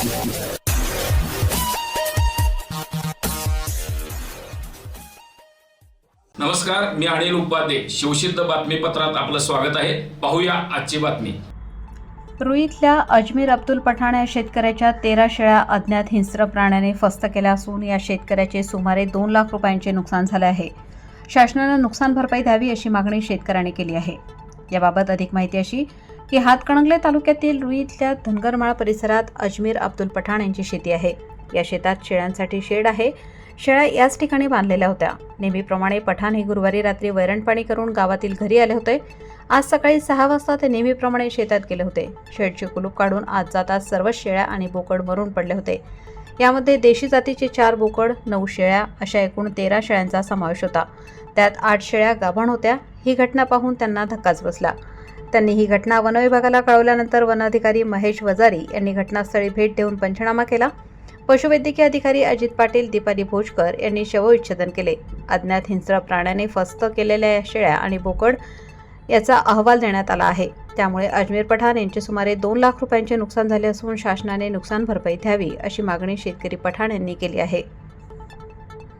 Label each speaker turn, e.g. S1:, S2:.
S1: नमस्कार मी अनिल उपाध्ये. शिवसिद्ध बातमीपत्रात आपलं स्वागत आहे. पाहूया आजची बातमी.
S2: रुईतल्या अजमीर अब्दुल पठाण या शेतकऱ्याच्या तेरा शेळ्या अज्ञात हिंस्र प्राण्याने फस्त केल्या असून या शेतकऱ्याचे सुमारे दोन लाख रुपयांचे नुकसान झाले आहे. शासनानं नुकसान भरपाई द्यावी अशी मागणी शेतकऱ्याने केली आहे. याबाबत अधिक माहिती अशी की हातकणंगले तालुक्यातील रुईतल्या धनगरमाळ परिसरात अजमीर अब्दुल पठाण यांची शेती आहे. या शेतात शेळ्यांसाठी शेड आहे. शेळ्या याच ठिकाणी बांधलेल्या होत्या. नेहमीप्रमाणे पठाण हे गुरुवारी रात्री वैरणपाणी करून गावातील घरी आले होते. आज सकाळी सहा वाजता ते नेहमीप्रमाणे शेतात गेले होते. शेडचे कुलूप काढून आज जातात सर्व शेळ्या आणि बोकड मरून पडले होते. यामध्ये देशी जातीचे चार बोकड नऊ शेळ्या अशा एकूण तेरा शेळ्यांचा समावेश होता. त्यात आठ शेळ्या गाभण होत्या. ही घटना पाहून त्यांना धक्काच बसला. त्यांनी ही घटना वनविभागाला कळवल्यानंतर वनाधिकारी महेश वजारी यांनी घटनास्थळी भेट देऊन पंचनामा केला. पशुवैद्यकीय अधिकारी अजित पाटील दीपाली भोजकर यांनी शवविच्छेदन केले. अज्ञात हिंस्र प्राण्याने फस्त केलेल्या या शेळ्या आणि बोकड याचा अहवाल देण्यात आला आहे. त्यामुळे अजमेर पठाण यांचे सुमारे दोन लाख रुपयांचे नुकसान झाले असून शासनाने नुकसान भरपाई द्यावी अशी मागणी शेतकरी पठाण यांनी केली आहे.